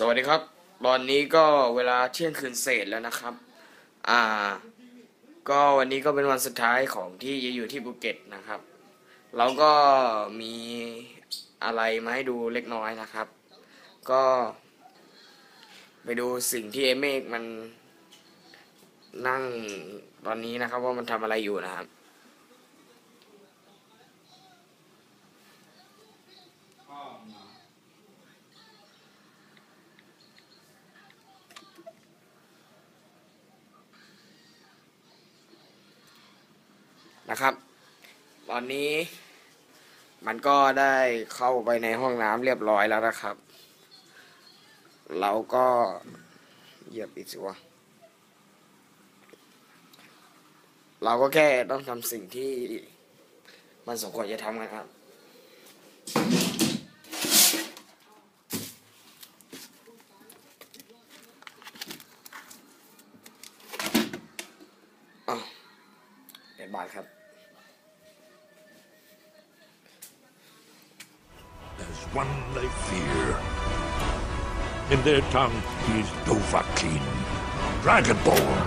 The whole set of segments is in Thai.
สวัสดีครับ ตอนนี้ก็เวลาเที่ยงคืนเศษแล้วนะครับ อ่า ก็วันนี้ก็เป็นวันสุดท้ายของที่จะอยู่ที่ภูเก็ตนะครับ เราก็มีอะไรมาให้ดูเล็กน้อยนะครับ ก็ ไปดูสิ่งที่เอเมกมันนั่งตอนนี้นะครับ ว่ามันทำอะไรอยู่นะครับ นะครับ ตอนนี้มันก็ได้เข้าไปในห้องน้ำเรียบร้อยแล้วนะครับ เราก็เหยียบอีกสิวะเราก็แค่ต้องทำสิ่งที่มันสมควรจะทำกันครับ บาทครับ There's one they fear. In their tongue, he's Dovahkiin, Dragonborn.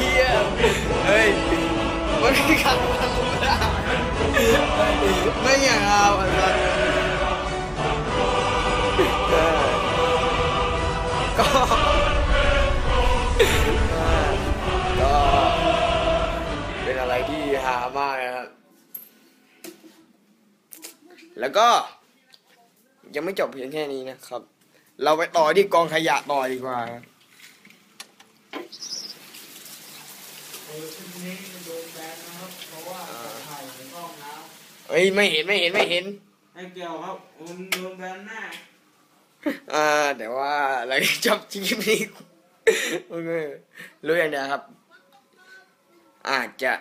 เฮียเฮ้ยมันคือการทำไม่อย่างเอาอะไรก็ก็ ามากนะครับ แล้วก็ ยังไม่จบเพียงแค่นี้นะครับ เราไปต่อที่กองขยะต่อดีกว่าครับเออชุดนี้โดนแบนนะครับ เพราะว่าถ่ายในกล้องน้เฮ้ยไม่เห็นไม่เห็นไม่เห็นำให้เกี่ยวครับมันโดนแบนแน่อ่าแต่ว่าหลังจากจบคลิปนี้โอเครู้อย่างเดียวครับ อาจจะ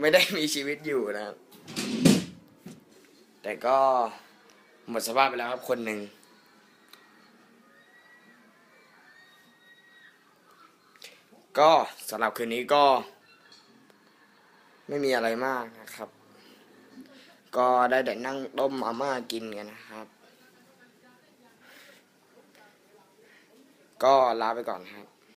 ไม่ได้มีชีวิตอยู่นะครับ แต่ก็หมดสภาพไปแล้วครับคนหนึ่งก็สำหรับคืนนี้ก็ ไม่มีอะไรมากนะครับ ก็ได้แต่นั่งต้มมาม่ากินกันนะครับ ก็ลาไปก่อนครับ